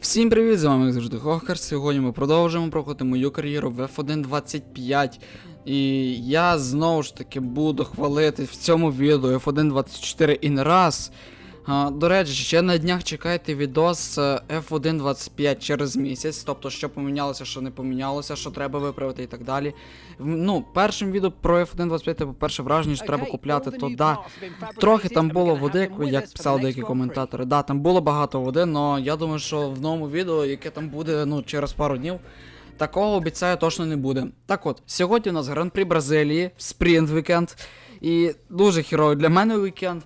Всім привіт, з вами як завжди Хохар. Сьогодні ми продовжуємо проходити мою кар'єру в F1 25. І я знову ж таки буду хвалити в цьому відео F1 24 і не раз. А, до речі, ще на днях чекайте відос е, F1 25 через місяць, тобто що помінялося, що не помінялося, що треба виправити і так далі. Ну, першим відео про F1 25, типу, перше враження, що треба купляти, то да. Трохи там було води, як писали деякі коментатори. Да, там було багато води, але я думаю, що в новому відео, яке там буде ну, через пару днів, такого обіцяю точно не буде. Так от, сьогодні у нас гран-прі Бразилії, спринт вікенд. І дуже хіровий для мене вікенд.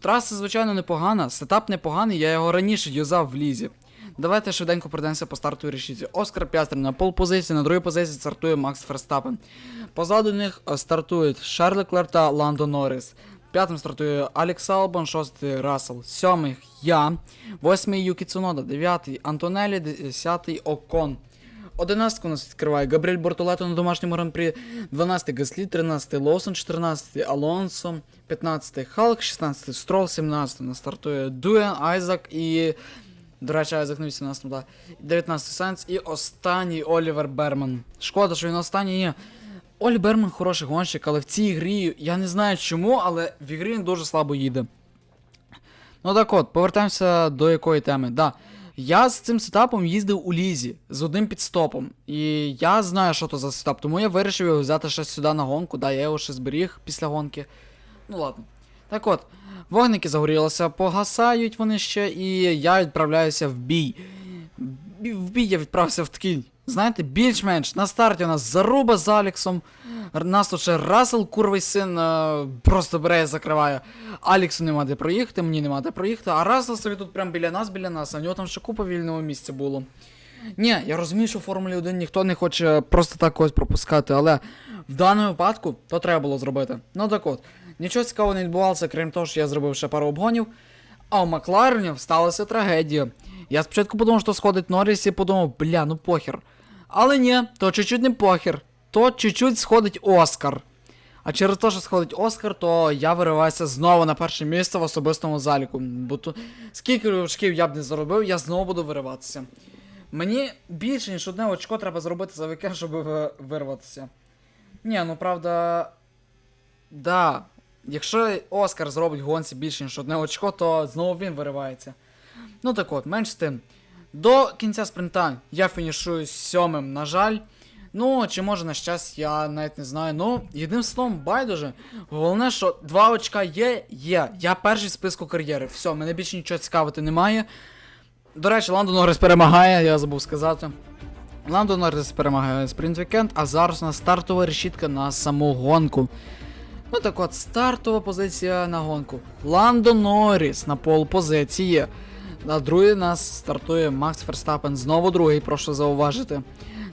Траса, звичайно, непогана, сетап непоганий, я його раніше юзав в лізі. Давайте швиденько пройдемося по стартовій решітці. Оскар Пястер на пол позиції, на другій позиції стартує Макс Ферстапен. Позаду них е, стартують Шарль Леклер та Ландо Норріс. П'ятим стартує Алекс Албон, шостий Рассел, сьомий я, восьмий Юкі Цунода, дев'ятий Антонелі, десятий Окон. Одинадцятку у нас відкриває Габріель Бортолето на домашньому гран-прі, 12 Гаслі, 13 Лоусон, 14 Алонсо, 15 Халк, 16 Строл, 17 у нас стартує Дуен, Айзак і. До речі, Айзак не 18, да. 19 Сайнс і останній Олівер Берман. Шкода, що він останній є. Олі Берман хороший гонщик, але в цій грі я не знаю чому, але в ігрі він дуже слабо їде. Ну так от, повертаємося до якої теми. Да. Я з цим сетапом їздив у Лізі з одним підстопом. І я знаю, що то за сетап, тому я вирішив його взяти ще сюди на гонку. Да, я його ще зберіг після гонки. Ну ладно. Так от, вогники загорілися, погасають вони ще, і я відправляюся в бій. В бій я відправився в такий, знаєте, більш-менш. На старті у нас заруба з Аліксом. Нас тут ще Рассел, курвий син, е, просто бере і закриває. Аліксу нема де проїхати, мені нема де проїхати, а Рассел собі тут прям біля нас, біля нас, а в нього там ще купа вільного місця було. Ні, я розумію, що в Формулі 1 ніхто не хоче просто так когось пропускати, але в даному випадку то треба було зробити. Ну так от, нічого цікавого не відбувалося, крім того, що я зробив ще пару обгонів. А у Макларенів сталася трагедія. Я спочатку подумав, що сходить Норріс і подумав, бля, ну похер. Але ні, то чуть-чуть не похер. То чуть-чуть сходить Оскар. А через те, що сходить Оскар, то я вириваюся знову на перше місце в особистому заліку. Бо то скільки очків я б не заробив, я знову буду вириватися. Мені більше, ніж одне очко треба зробити за вікенд, щоб вирватися. Ні, ну правда. Да. Якщо Оскар зробить гонці більше, ніж одне очко, то знову він виривається. Ну так от, менш з тим. До кінця спринта я фінішую сьомим, на жаль. Ну, чи може на щастя, я навіть не знаю. Ну, єдиним словом, байдуже. Головне, що два очка є, є. Я перший в списку кар'єри. Все, мене більше нічого цікавити немає. До речі, Ландо Норрис перемагає, я забув сказати. Ландо Норрис перемагає спринт вікенд, а зараз у нас стартова решітка на саму гонку. Ну так от, стартова позиція на гонку. Ландо Норріс на пол позиції. На другий нас стартує Макс Ферстапен, знову другий, прошу зауважити.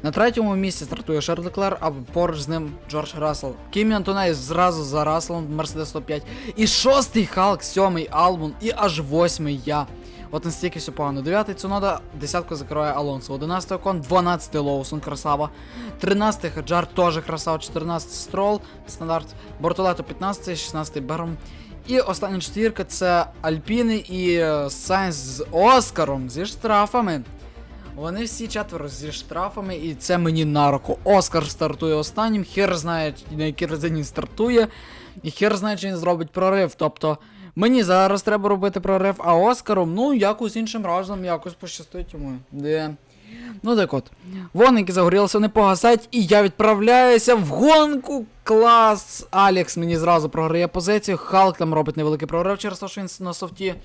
На третьому місці стартує Шарль Леклер, а поруч з ним Джордж Рассел. Кімі Антоней зразу за Расселом Мерседес 105. І шостий Халк, сьомий Албун, і аж восьмий я. От настільки все погано. Дев'ятий Цунода, десятку закриває Алонсо. Одинадцятий Окон, дванадцятий Лоусон, красава. Тринадцятий Хаджар, теж красава. Чотирнадцятий Строл, стандарт. Бортолето 15, 16 Берм. І остання четвірка це Альпіни і е, Сайнс з Оскаром зі штрафами. Вони всі четверо зі штрафами, і це мені на руку. Оскар стартує останнім, хер знає, на якій резині стартує, і хер знає, чи він зробить прорив. Тобто, мені зараз треба робити прорив, а Оскару, ну, якось іншим разом, якось пощастить йому. Де. Ну так от. Воники загорілися, не погасать, і я відправляюся в гонку. Клас! Алекс мені зразу програє позицію. Халк там робить невеликий прорив через те, що він на софті.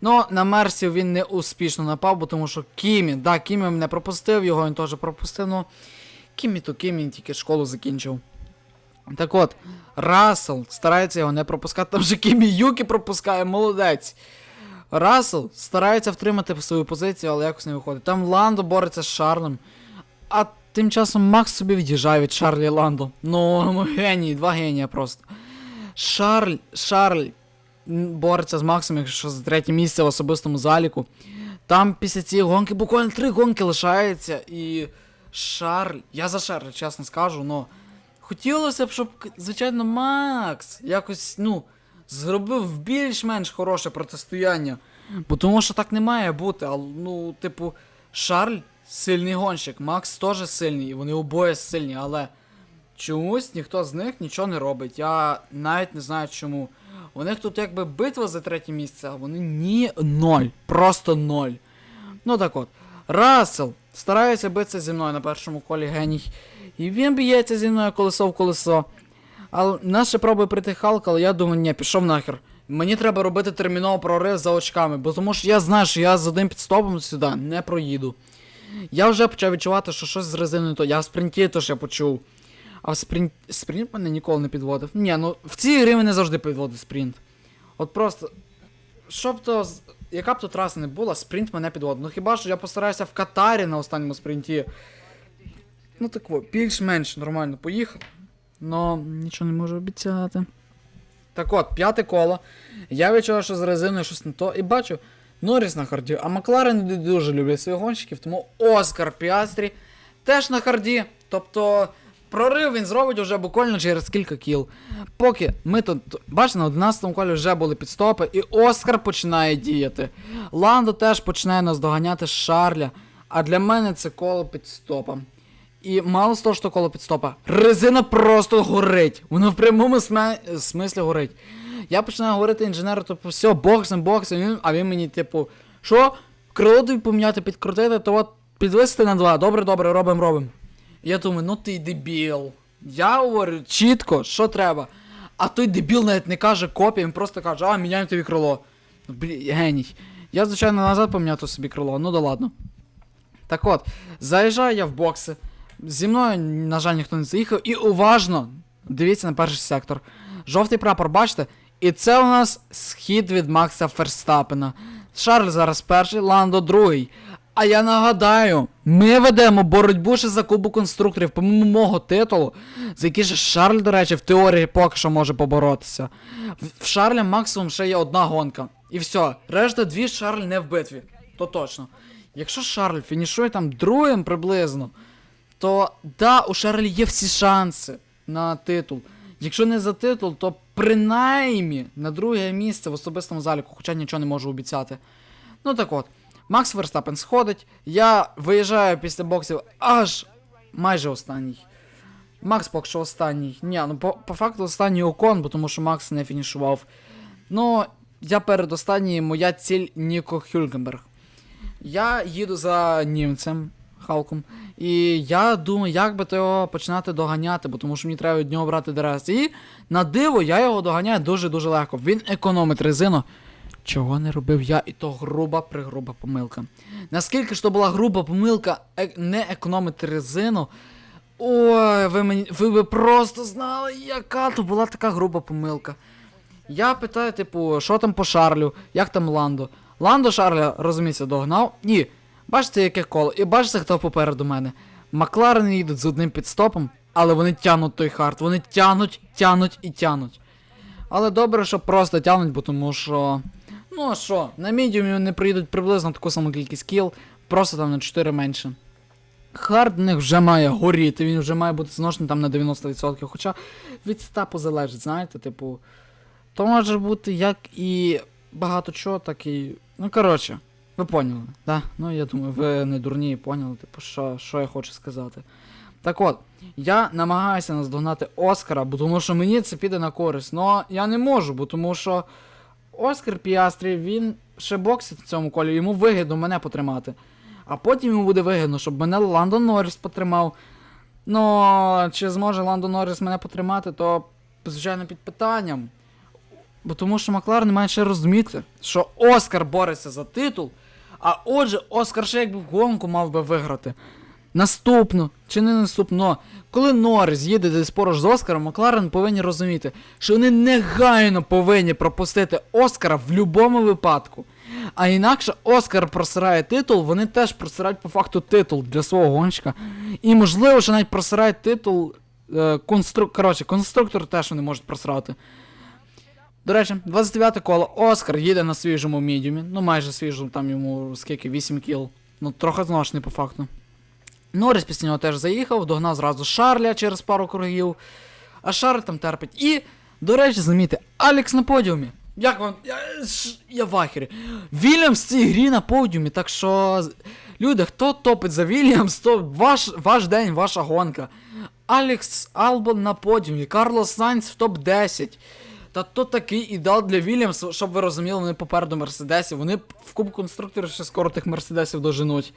Ну, на Мерсі він не успішно напав, бо тому що Кімі, да, Кімі мене пропустив, його він теж пропустив, ну. Кімі то Кімі тільки школу закінчив. Так от, Рассел старається його не пропускати, там же Кімі Юкі пропускає, молодець. Рассел старається втримати свою позицію, але якось не виходить. Там Ландо бореться з Шарлем. А тим часом Макс собі від'їжджає від Шарлі Ландо. Ну, геній, два генія просто. Шарль, Шарль бореться з Максом, якщо за третє місце в особистому заліку. Там після цієї гонки буквально три гонки лишається. І Шарль, я за Шарль, чесно скажу, но хотілося б, щоб, звичайно, Макс якось, ну, зробив більш-менш хороше протистояння. Бо тому що так не має бути. А, ну, типу, Шарль сильний гонщик, Макс теж сильний, і вони обоє сильні, але чомусь ніхто з них нічого не робить. Я навіть не знаю чому. У них тут якби битва за третє місце, а вони ні ноль. Просто ноль. Ну так от. Рассел старається битися зі мною на першому колі геній. І він б'ється зі мною колесо в колесо. Але нас ще пробує прийти Халк, але я думаю, ні, пішов нахер. Мені треба робити терміново прорив за очками, бо тому що я знаю, що я з одним підстопом сюди не проїду. Я вже почав відчувати, що щось з резиною то. Я в спринті то я почув. А в спринт. Спринт мене ніколи не підводив. Ні, ну в цій грі мене завжди підводить спринт. От просто. Щоб то. Яка б то траса не була, спринт мене підводив. Ну хіба що я постараюся в Катарі на останньому спринті. Ну так більш-менш нормально поїхав. Но нічого не можу обіцяти. Так от, п'яте коло. Я відчував, що з резиною щось не то. І бачу, Норріс на харді, а Макларен дуже люблять своїх гонщиків, тому Оскар Піастрі теж на харді. Тобто прорив він зробить уже буквально через кілька кіл. Поки ми тут, бачите, на 11-му колі вже були підстопи, і Оскар починає діяти. Ландо теж починає наздоганяти Шарля. А для мене це коло підстопа. І мало з того, що коло підстопа, резина просто горить. Вона в прямому сме- смислі горить. Я починаю говорити інженеру, типу, все, боксим, боксим, а він мені, типу, що? Крило тобі поміняти, підкрутити, то от підвисити на два. Добре, добре, робимо, робимо. Я думаю, ну ти дебіл. Я говорю чітко, що треба. А той дебіл навіть не каже копія, він просто каже, а, міняємо тобі крило. Блін, геній. Я, звичайно, назад поміняв собі крило, ну да ладно. Так от, заїжджаю я в бокси. Зі мною, на жаль, ніхто не заїхав. І уважно дивіться на перший сектор. Жовтий прапор, бачите? І це у нас схід від Макса Ферстапена. Шарль зараз перший, Ландо другий. А я нагадаю, ми ведемо боротьбу ще за кубок конструкторів, помимо мого титулу, за який же Шарль, до речі, в теорії поки що може поборотися. В Шарля максимум ще є одна гонка. І все, решта дві Шарль не в битві. То точно. Якщо Шарль фінішує там другим приблизно, то да, у Шарлі є всі шанси на титул. Якщо не за титул, то принаймні на друге місце в особистому заліку, хоча нічого не можу обіцяти. Ну так от, Макс Верстапен сходить, я виїжджаю після боксів аж майже останній. Макс поки що останній. Ні, ну по, по факту останній окон, бо тому що Макс не фінішував. Ну, я перед моя ціль Ніко Хюлькенберг. Я їду за німцем Халком. І я думаю, як би то його починати доганяти, бо тому що мені треба від нього брати ДРС. І на диво я його доганяю дуже-дуже легко. Він економить резину. Чого не робив я, і то груба пригруба помилка. Наскільки ж то була груба помилка е- не економити резину. Ой, ви мені. Ви би просто знали, яка то була така груба помилка. Я питаю, типу, що там по Шарлю, як там Ландо? Ландо Шарля, розуміється, догнав? Ні. Бачите, яке коло, і бачите, хто попереду мене. Макларени їдуть з одним підстопом, але вони тянуть той хард. Вони тянуть, тянуть і тянуть. Але добре, що просто тянуть, бо тому що. Ну а що, на медіумі вони приїдуть приблизно таку саму кількість кіл, просто там на 4 менше. Хард в них вже має горіти, він вже має бути зношений там на 90%. Хоча від стапу залежить, знаєте, типу. То може бути як і багато чого, так і. Ну, коротше, ви поняли, да? Ну, я думаю, ви не дурні і поняли, типу, що, що я хочу сказати. Так от, я намагаюся наздогнати Оскара, бо тому що мені це піде на користь. Ну, я не можу, бо тому що Оскар Піастрі, він ще боксить в цьому колі, йому вигідно мене потримати. А потім йому буде вигідно, щоб мене Ландон Норріс потримав. Ну, чи зможе Ландон Норріс мене потримати, то, звичайно, під питанням. Бо тому що Макларен має ще розуміти, що Оскар бореться за титул, а отже, Оскар якби в гонку мав би виграти. Наступно, чи не наступно, коли Норріс їде десь поруч з Оскаром, Макларен повинні розуміти, що вони негайно повинні пропустити Оскара в будь-якому випадку. А інакше Оскар просирає титул, вони теж просирають по факту титул для свого гонщика. І можливо, що навіть просирають титул е, конструк... Коротше, конструктор теж вони можуть просрати. До речі, 29 коло Оскар їде на свіжому мідіумі. Ну майже свіжому, там йому скільки 8 кіл. Ну, трохи зношений по факту. Норріс після нього теж заїхав, догнав зразу Шарля через пару кругів. А Шарль там терпить. І, до речі, замітьте, Алекс на подіумі. Як вам? Я, я в ахері. Вільямс в цій грі на подіумі, так що. Люди, хто топить за Вільямс, то ваш, ваш день, ваша гонка. Алекс Албон на подіумі, Карлос Сайнц в топ-10. Та то такий ідеал для Вільямс, щоб ви розуміли, вони попереду Мерседесів. Вони в Кубку конструкторів ще скоро тих Мерседесів доженуть.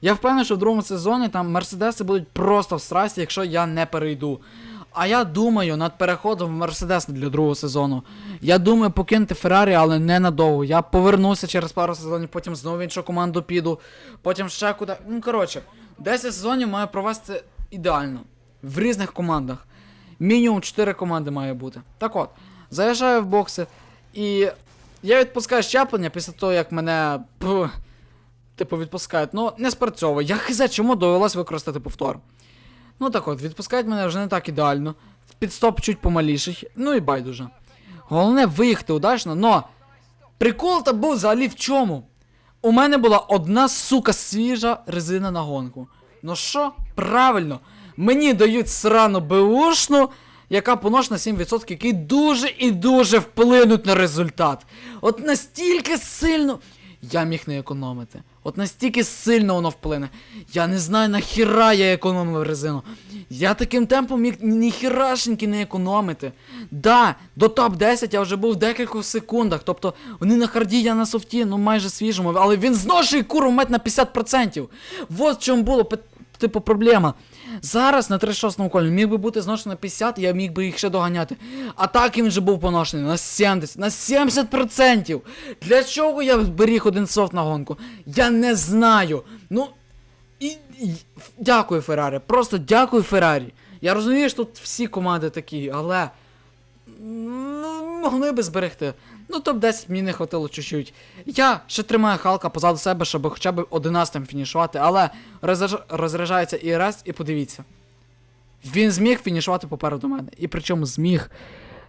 Я впевнений, що в другому сезоні там Мерседеси будуть просто в страсті, якщо я не перейду. А я думаю над переходом в Мерседес для другого сезону. Я думаю покинути Феррарі, але не надовго. Я повернуся через пару сезонів, потім знову в іншу команду піду, потім ще куди. Ну коротше, 10 сезонів маю провести ідеально. В різних командах. Мінімум 4 команди має бути. Так от, заїжджаю в бокси, і я відпускаю щеплення після того, як мене. типу, відпускають. Ну, не спрацьовує. Я хз, чому довелось використати повтор. Ну так от, відпускають мене вже не так ідеально. Підстоп чуть помаліший, ну і байдуже. Головне виїхати удачно, но прикол та був взагалі в чому? У мене була одна сука свіжа резина на гонку. Ну що? Правильно, мені дають срану беушну, яка поношена 7%, який дуже і дуже вплинуть на результат. От настільки сильно. Я міг не економити. От настільки сильно воно вплине. Я не знаю нахіра я економив резину. Я таким темпом міг ніхірашеньки не економити. Да, до топ-10 я вже був в декількох секундах. Тобто вони на харді, я на софті, ну майже свіжому, але він зношує куру мать на 50%. Вот в чому було пи- типу проблема. Зараз на 36-му колі міг би бути зношений на 50, я міг би їх ще доганяти. А так він вже був поношений на 70, на 70%. Для чого я беріг один софт на гонку? Я не знаю. Ну. І, і дякую, Феррарі. Просто дякую, Феррарі. Я розумію, що тут всі команди такі, але. Ну, могли би зберегти. Ну, топ-10 мені не хватило чуть-чуть. Я ще тримаю Халка позаду себе, щоб хоча б 11 фінішувати, але розряж- розряджається і раз, і подивіться. Він зміг фінішувати попереду мене. І причому зміг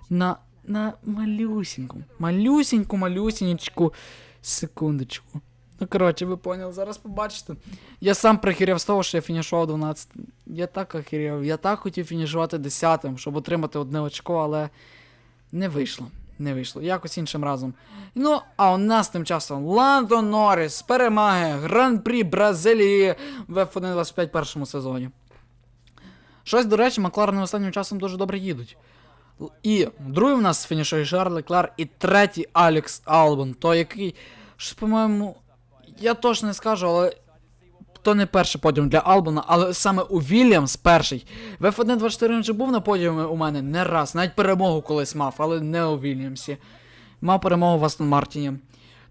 на, на малюсіньку, малюсіньку, малюсінечку секундочку. Ну, коротше, ви поняли, зараз побачите. Я сам прихіряв з того, що я фінішував 12. Я так охеряв, я так хотів фінішувати 10, щоб отримати одне очко, але не вийшло. Не вийшло. Якось іншим разом. Ну, а у нас тим часом Ландо Норріс перемагає Гран-прі Бразилії в F1 25 першому сезоні. Щось, до речі, Макларени останнім часом дуже добре їдуть. І другий в нас фінішує Шарль Леклер, і третій Алекс Албон, той який, по-моєму, я точно не скажу, але то не перший подіум для Албана, але саме у Вільямс перший. В F1 24 він вже був на подіумі у мене не раз, навіть перемогу колись мав, але не у Вільямсі. Мав перемогу в Астон Мартіні.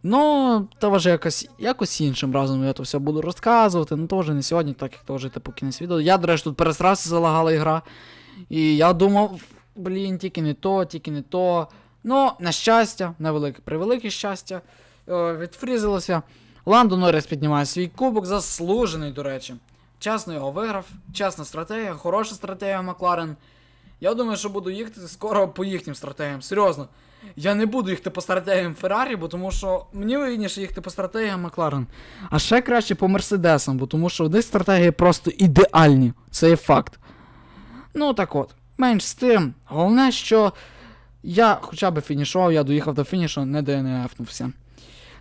Ну, то вже якось, якось іншим разом я то все буду розказувати. Ну, то вже не сьогодні, так як то вже типу кінець відео. Я, до речі, тут пересрався, залагала ігра. І я думав, блін, тільки не то, тільки не то. Ну, на щастя, на велике превелике щастя, е, відфрізилося. Ландо Норріс піднімає свій кубок, заслужений, до речі. Чесно його виграв, чесна стратегія, хороша стратегія Макларен. Я думаю, що буду їхати скоро по їхнім стратегіям. Серйозно. Я не буду їхати по стратегіям Феррарі, бо тому що мені вигідніше їхати по стратегіям Макларен. А ще краще по Мерседесам, бо тому що них стратегії просто ідеальні. Це є факт. Ну так от, менш з тим. Головне, що я хоча б фінішував, я доїхав до фінішу, не ДНФнувся.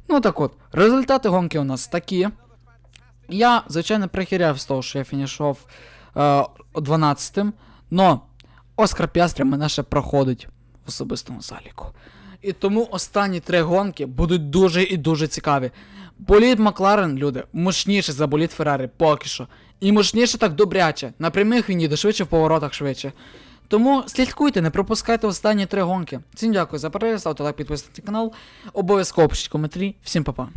Ну так от, результати гонки у нас такі. Я, звичайно, прихиряв з того, що я фінішував е, 12-м, но Оскар Пястря мене ще проходить в особистому заліку. І тому останні три гонки будуть дуже і дуже цікаві. Боліт Макларен, люди, мощніше за боліт Феррарі поки що. І мощніше так добряче. На прямих він їде швидше, в поворотах швидше. Тому слідкуйте, не пропускайте останні три гонки. Всім дякую за перегляд, ставте лайк, підписуйтесь на канал. Обов'язково пишіть коментарі. Всім па-па.